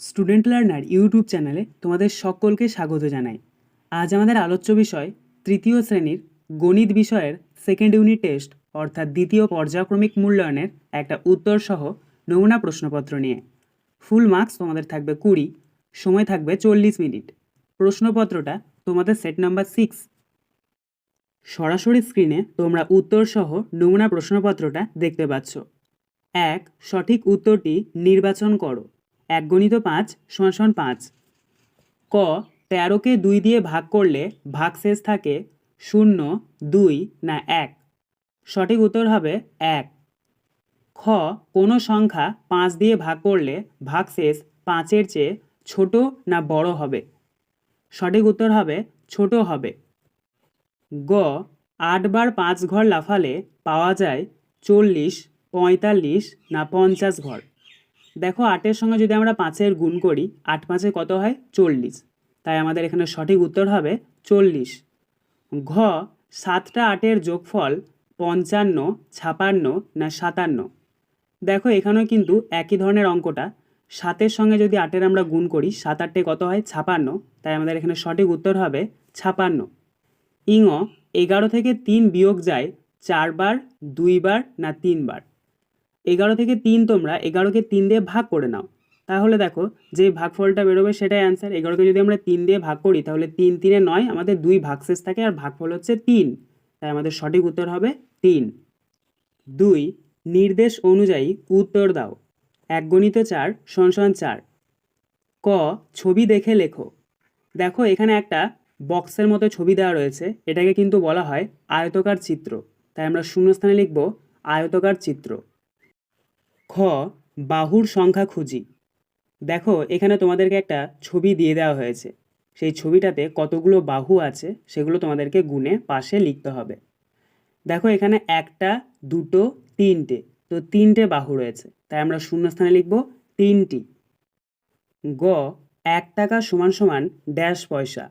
Student learner YouTube চ্যানেলে তোমাদের সকলকে স্বাগত জানাই। আজ আমাদের আলোচ্য বিষয় তৃতীয় শ্রেণির গণিত বিষয়ের সেকেন্ড ইউনিট টেস্ট অর্থাৎ দ্বিতীয় পর্যায়ক্রমিক মূল্যায়নের একটা উত্তর সহ নমুনা প্রশ্নপত্র নিয়ে। ফুল মার্কস তোমাদের থাকবে কুড়ি, সময় থাকবে চল্লিশ মিনিট। প্রশ্নপত্রটা তোমাদের সেট নাম্বার সিক্স সরাসরি স্ক্রিনে তোমরা উত্তর সহ নমুনা প্রশ্নপত্রটা দেখতে পাচ্ছ। এক, সঠিক উত্তরটি নির্বাচন করো। এক গণিত পাঁচ সমান পাঁচ। ক, তেরোকে দুই দিয়ে ভাগ করলে ভাগশেষ থাকে শূন্য, দুই না এক। সঠিক উত্তর হবে এক। খ, কোনো সংখ্যা পাঁচ দিয়ে ভাগ করলে ভাগশেষ পাঁচের চেয়ে ছোট না বড় হবে? সঠিক উত্তর হবে ছোট হবে। গ আটবার পাঁচ ঘর লাফালে পাওয়া যায় চল্লিশ, পঁয়তাল্লিশ না পঞ্চাশ ঘর। দেখো আটের সঙ্গে যদি আমরা পাঁচের গুণ করি, আট পাঁচে কত হয়? চল্লিশ। তাই আমাদের এখানে সঠিক উত্তর হবে চল্লিশ। ঘ, সাতটা আটের যোগফল পঞ্চান্ন, ছাপান্ন না সাতান্ন। দেখো এখানেও কিন্তু একই ধরনের অঙ্কটা। সাতের সঙ্গে যদি আটের আমরা গুণ করি, সাত আটটে কত হয়? ছাপান্ন। তাই আমাদের এখানে সঠিক উত্তর হবে ছাপান্ন। ইঙ, এগারো থেকে তিন বিয়োগ যায় চারবার, দুইবার না তিনবার। এগারো থেকে তিন তোমরা এগারোকে তিন দিয়ে ভাগ করে নাও। তাহলে দেখো যে ভাগফলটা বেরোবে সেটাই অ্যান্সার এগারোকে যদি আমরা তিন দিয়ে ভাগ করি, তাহলে তিন তিনে নয়, আমাদের দুই ভাগশেষ থাকে আর ভাগফল হচ্ছে তিন। তাই আমাদের সঠিক উত্তর হবে তিন। দুই, নির্দেশ অনুযায়ী উত্তর দাও। এক গণিত চার সমান চার। ক, ছবি দেখে লেখো। দেখো এখানে একটা বক্সের মতো ছবি দেওয়া রয়েছে। এটাকে কিন্তু বলা হয় আয়তকার চিত্র। তাই আমরা শূন্যস্থানে লিখব আয়তকার চিত্র। খ, বাহুর সংখ্যা খুঁজি। দেখো, এখানে তোমাদেরকে একটা ছবি দিয়ে দেওয়া হয়েছে। সেই ছবিটাতে কতগুলো বাহু আছে, সেগুলো তোমাদেরকে গুণে পাশে লিখতে হবে। দেখো, এখানে একটা, দুটো, তিনটে। তো তিনটে বাহু রয়েছে। তাই আমরা শূন্যস্থানে লিখব তিনটি। গ, এক টাকা সমান সমান ড্যাশ পয়সা।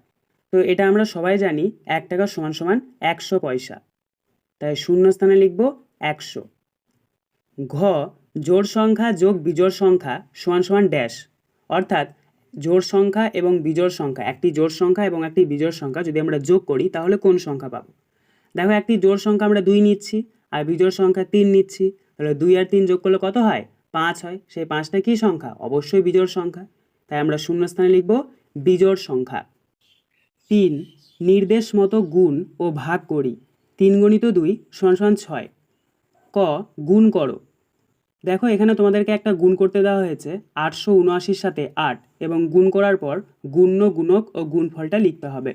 তো এটা আমরা সবাই জানি, এক টাকা সমান সমান একশো পয়সা। তাই শূন্যস্থানে লিখব একশো। ঘ জোড় সংখ্যা যোগ বিজোড় সংখ্যা সমান সমান ড্যাশ। অর্থাৎ জোড় সংখ্যা এবং বিজোড় সংখ্যা, একটি জোড় সংখ্যা এবং একটি বিজোড় সংখ্যা যদি আমরা যোগ করি, তাহলে কোন সংখ্যা পাবো? দেখো, একটি জোড় সংখ্যা আমরা দুই নিচ্ছি আর বিজোড় সংখ্যা তিন নিচ্ছি। তাহলে দুই আর তিন যোগ করলে কত হয়? পাঁচ হয়। সেই পাঁচটা কী সংখ্যা? অবশ্যই বিজোড় সংখ্যা। তাই আমরা শূন্যস্থানে লিখব বিজোড় সংখ্যা। তিন, নির্দেশ মতো গুণ ও ভাগ করি। তিন গণিত দুই সমান সমান ছয়। ক, গুণ করো। দেখো, এখানে তোমাদেরকে একটা গুণ করতে দেওয়া হয়েছে, আটশো উনআশির সাথে আট, এবং গুণ করার পর গুণ্য গুণক ও গুণফলটা লিখতে হবে।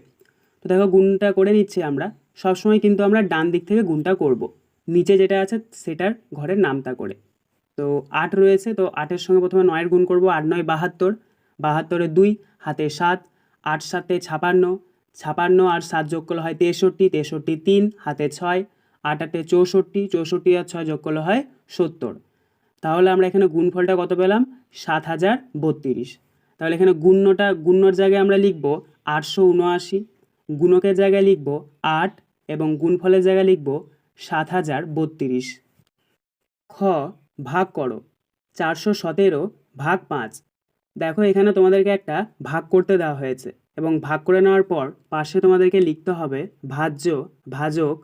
তো দেখো, গুণটা করে নিচ্ছি আমরা। সবসময় কিন্তু আমরা ডান দিক থেকে গুণটা করব। নিচে যেটা আছে, সেটার ঘরের নামতা করে। তো আট রয়েছে, তো আটের সঙ্গে প্রথমে নয়ের গুণ করব, আট নয় বাহাত্তর। বাহাত্তরে দুই, হাতে সাত, আট সাতে ছাপান্ন। ছাপান্ন আর সাত যোগ করলে হয় তেষট্টি তেষট্টি তিন, হাতে ছয়। আট আটে চৌষট্টি চৌষট্টি আর ছয় যোগ করলে হয় সত্তর। তাহলে আমরা এখানে গুণফলটা কত পেলাম? সাত হাজার বত্রিশ। তাহলে এখানে গুণ্যটা, গুণ্যর জায়গায় আমরা লিখব আটশো উনআশি, গুণকের জায়গায় লিখব আট এবং গুণফলের জায়গায় লিখব সাত হাজার বত্রিশ। খ, ভাগ করো, চারশো সতেরো ভাগ পাঁচ। দেখো এখানে তোমাদেরকে একটা ভাগ করতে দেওয়া হয়েছে এবং ভাগ করে নেওয়ার পর পাশে তোমাদেরকে লিখতে হবে ভাজ্য, ভাজক,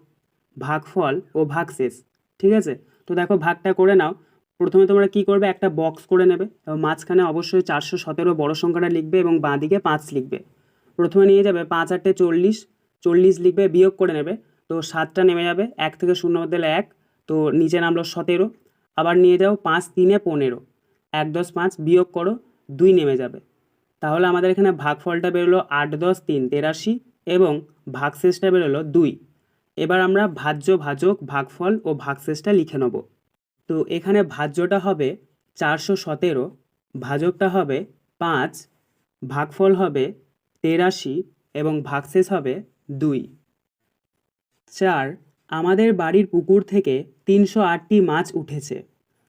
ভাগফল ও ভাগশেষ। ঠিক আছে? তো দেখো ভাগটা করে নাও। প্রথমে তোমরা কি করবে? একটা বক্স করে নেবে এবং মাঝখানে অবশ্যই চারশো সতেরো বড় সংখ্যাটা লিখবে এবং বাঁ দিকে পাঁচ লিখবে। প্রথমে নিয়ে যাবে পাঁচ আটটে চল্লিশ চল্লিশ লিখবে, বিয়োগ করে নেবে। তো সাতটা নেমে যাবে, এক থেকে শূন্য মধ্যে এক, তো নিচে নামলো সতেরো। আবার নিয়ে যাও পাঁচ তিনে পনেরো। এক দশ পাঁচ, বিয়োগ করো, দুই নেমে যাবে। তাহলে আমাদের এখানে ভাগফলটা বেরোলো আট দশ তিন তেরাশি এবং ভাগশেষটা বেরোলো দুই। এবার আমরা ভাজ্য ভাজক ভাগফল ও ভাগশেষটা লিখে নেব। তো এখানে ভাজ্যটা হবে চারশো সতেরো, ভাজকটা হবে পাঁচ, ভাগফল হবে তেরাশি এবং ভাগশেষ হবে দুই। চার, আমাদের বাড়ির পুকুর থেকে তিনশো আটটি মাছ উঠেছে।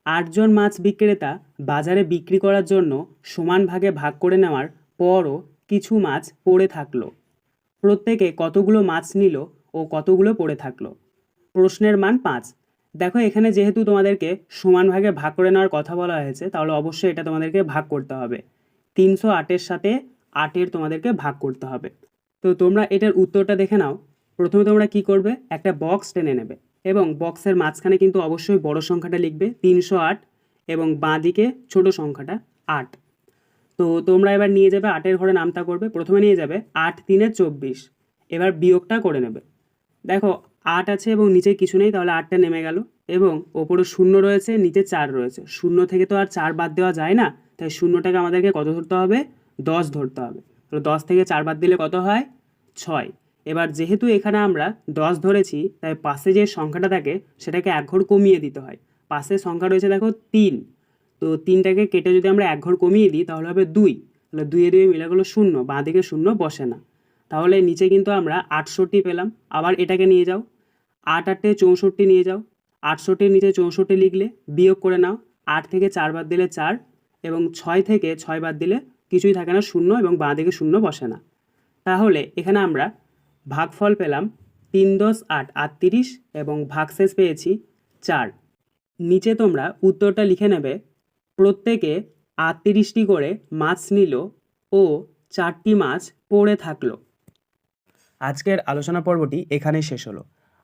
আটজন মাছ বিক্রেতা বাজারে বিক্রি করার জন্য সমান ভাগে ভাগ করে নেওয়ার পরও কিছু মাছ পড়ে থাকল। প্রত্যেকে কতগুলো মাছ নিল ও কতগুলো পড়ে থাকল? প্রশ্নের মান পাঁচ। দেখো, এখানে যেহেতু তোমাদেরকে সমান ভাগে ভাগ করে নেওয়ার কথা বলা হয়েছে, তাহলে অবশ্যই এটা তোমাদেরকে ভাগ করতে হবে। তিনশো আটের সাথে আটের তোমাদেরকে ভাগ করতে হবে। তো তোমরা এটার উত্তরটা দেখে নাও। প্রথমে তোমরা কি করবে? একটা বক্স টেনে নেবে এবং বক্সের মাঝখানে কিন্তু অবশ্যই বড় সংখ্যাটা লিখবে, তিনশো আট এবং বাঁ দিকে ছোটো সংখ্যাটা আট। তো তোমরা এবার নিয়ে যাবে, আটের ঘরে নামতা করবে। প্রথমে নিয়ে যাবে আট তিনে চব্বিশ। এবার বিয়োগটা করে নেবে। দেখো আট আছে এবং নিচে কিছু নেই, তাহলে আটটা নেমে গেল। এবং ওপরে শূন্য রয়েছে, নিচে চার রয়েছে। শূন্য থেকে তো আর চার বাদ দেওয়া যায় না, তাই শূন্যটাকে আমাদেরকে কত ধরতে হবে? দশ ধরতে হবে। তো দশ থেকে চার বাদ দিলে কত হয়? ছয়। এবার যেহেতু এখানে আমরা দশ ধরেছি, তাই পাশে যে সংখ্যাটা থাকে, সেটাকে এক ঘর কমিয়ে দিতে হয়। পাশে সংখ্যা রয়েছে দেখো তিন। তো তিনটাকে কেটে যদি আমরা এক ঘর কমিয়ে দিই, তাহলে হবে দুই। তাহলে দুইয়ে দুয়ে মিলে গেলো শূন্য, বাঁ দিকে শূন্য বসে না। তাহলে নিচে কিন্তু আমরা আটষট্টি পেলাম। আবার এটাকে নিয়ে যাও। আট আটে চৌষট্টি নিয়ে যাও। আটষট্টির নিচে চৌষট্টি লিখলে বিয়োগ করে নাও। আট থেকে চার বাদ দিলে চার এবং ছয় থেকে ছয় বাদ দিলে কিছুই থাকে না, শূন্য এবং বাঁ দিকে শূন্য বসে না। তাহলে এখানে আমরা ভাগফল পেলাম তিন দশ আট আটত্রিশ এবং ভাগশেষ পেয়েছি চার। নিচে তোমরা উত্তরটা লিখে নেবে, প্রত্যেকে আটত্রিশটি করে মাছ নিল ও চারটি মাছ পড়ে থাকল। আজকের আলোচনা পর্বটি এখানেই শেষ হলো।